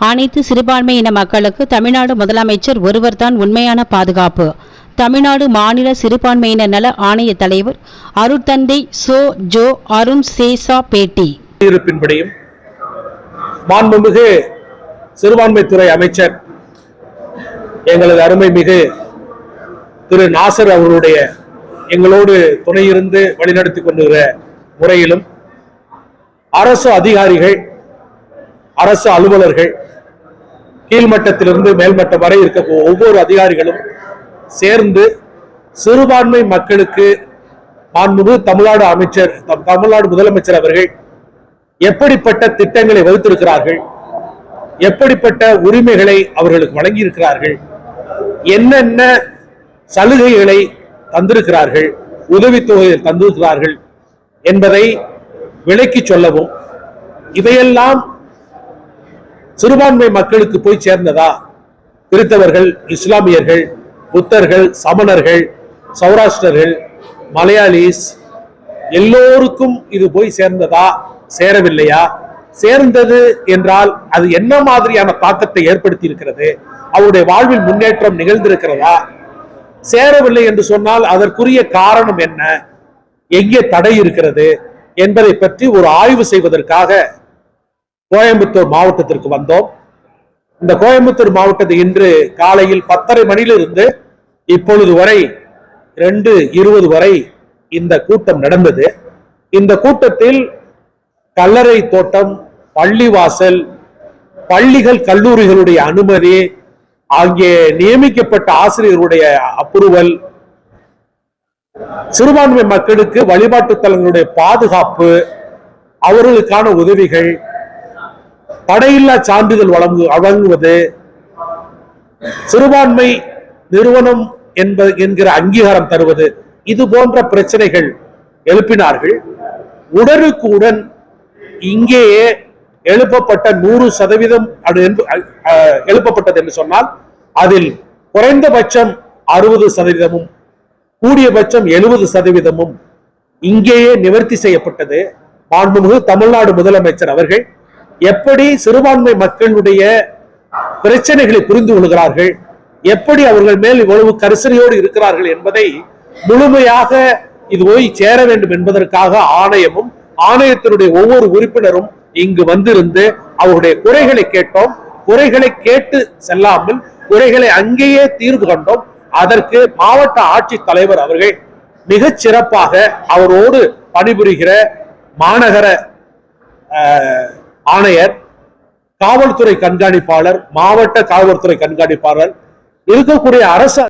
அனைத்து சிறுபான்மையின மக்களுக்கு தமிழ்நாடு முதலமைச்சர் ஒருவர்தான் உண்மையான பாதுகாப்பு. தமிழ்நாடு மாநில சிறுபான்மையினர் நல ஆணைய தலைவர் அருட்தந்தை சோ ஜோ அருண் சேசா பேட்டி. இருப்பின்படியும் மாண்புமிகு சிறுபான்மைத்துறை அமைச்சர் எங்களது அருமை மிகு திரு நாசர் அவர்களுடைய எங்களோடு துணையிருந்து வழிநடத்தி கொண்டுகிற முறையிலும் அரசு அதிகாரிகள் அரசு அலுவலர்கள் கீழ்மட்டத்திலிருந்து மேல்மட்டம் வரை இருக்க ஒவ்வொரு அதிகாரிகளும் சேர்ந்து சிறுபான்மை மக்களுக்கு மாண்புமிகு தமிழ்நாடு அமைச்சர் தம் தமிழ்நாடு முதலமைச்சர் அவர்கள் எப்படிப்பட்ட திட்டங்களை வகுத்திருக்கிறார்கள் எப்படிப்பட்ட உரிமைகளை அவர்களுக்கு வழங்கியிருக்கிறார்கள் என்னென்ன சலுகைகளை தந்திருக்கிறார்கள் உதவித்தொகையை தந்திருக்கிறார்கள் என்பதை விளக்கி சொல்லவும் இதையெல்லாம் சிறுபான்மை மக்களுக்கு போய் சேர்ந்ததா? கிறித்தவர்கள் இஸ்லாமியர்கள் புத்தர்கள் சமணர்கள் சௌராஷ்டிரர்கள் மலையாளிஸ் எல்லோருக்கும் இது போய் சேர்ந்ததா? சேரவில்லையா? சேர்ந்தது என்றால் அது என்ன மாதிரியான தாக்கத்தை ஏற்படுத்தி இருக்கிறது அவருடைய வாழ்வில் முன்னேற்றம் நிகழ்ந்திருக்கிறதா? சேரவில்லை என்று சொன்னால் அதற்குரிய காரணம் என்ன? எங்கே தடை இருக்கிறது என்பதை பற்றி ஒரு ஆய்வு செய்வதற்காக கோயம்புத்தூர் மாவட்டத்திற்கு வந்தோம். இந்த கோயம்புத்தூர் மாவட்டத்தில் இன்று காலையில் பத்தரை மணியிலிருந்து இப்பொழுது வரை ரெண்டு இருபது வரை இந்த கூட்டம் நடந்தது. இந்த கூட்டத்தில் கல்லறை தோட்டம் பள்ளிவாசல் பள்ளிகள் கல்லூரிகளுடைய அனுமதி ஆகிய நியமிக்கப்பட்ட ஆசிரியர்களுடைய அப்ரூவல் சிறுபான்மை மக்களுக்கு வழிபாட்டு தலங்களுடைய பாதுகாப்பு அவர்களுக்கான உதவிகள் தடையில்லா சான்றிதழ் வழங்கு வழங்குவது சிறுபான்மை நிறுவனம் என்பது என்கிற அங்கீகாரம் தருவது இது போன்ற பிரச்சனைகள் எழுப்பினார்கள். உடனுக்குடன் இங்கேயே எழுப்பப்பட்ட நூறு சதவீதம் எழுப்பப்பட்டது என்று சொன்னால் அதில் குறைந்தபட்சம் அறுபது சதவீதமும் கூடியபட்சம் எழுபது சதவீதமும் இங்கேயே நிவர்த்தி செய்யப்பட்டது. மாண்புமிகு தமிழ்நாடு முதலமைச்சர் அவர்கள் எப்படி சிறுபான்மை மக்களுடைய பிரச்சனைகளை புரிந்து கொள்கிறார்கள்? எப்படி அவர்கள் மேல் இவ்வளவு கரிசனையோடு இருக்கிறார்கள் என்பதை முழுமையாக இது போய் சேர வேண்டும் என்பதற்காக ஆணையமும் ஆணையத்தினுடைய ஒவ்வொரு உறுப்பினரும் இங்கு வந்திருந்து அவருடைய குறைகளை கேட்டோம். குறைகளை கேட்டு செல்லாமல் குறைகளை அங்கேயே தீர்வு கண்டோம். அதற்கு மாவட்ட ஆட்சித் தலைவர் அவர்கள் மிகச் சிறப்பாக அவரோடு பணிபுரிகிற மாநகர அஹ், ஆணையர் காவல்துறை கண்காணிப்பாளர் மாவட்ட காவல்துறை கண்காணிப்பாளர் இருக்கக்கூடிய அரசு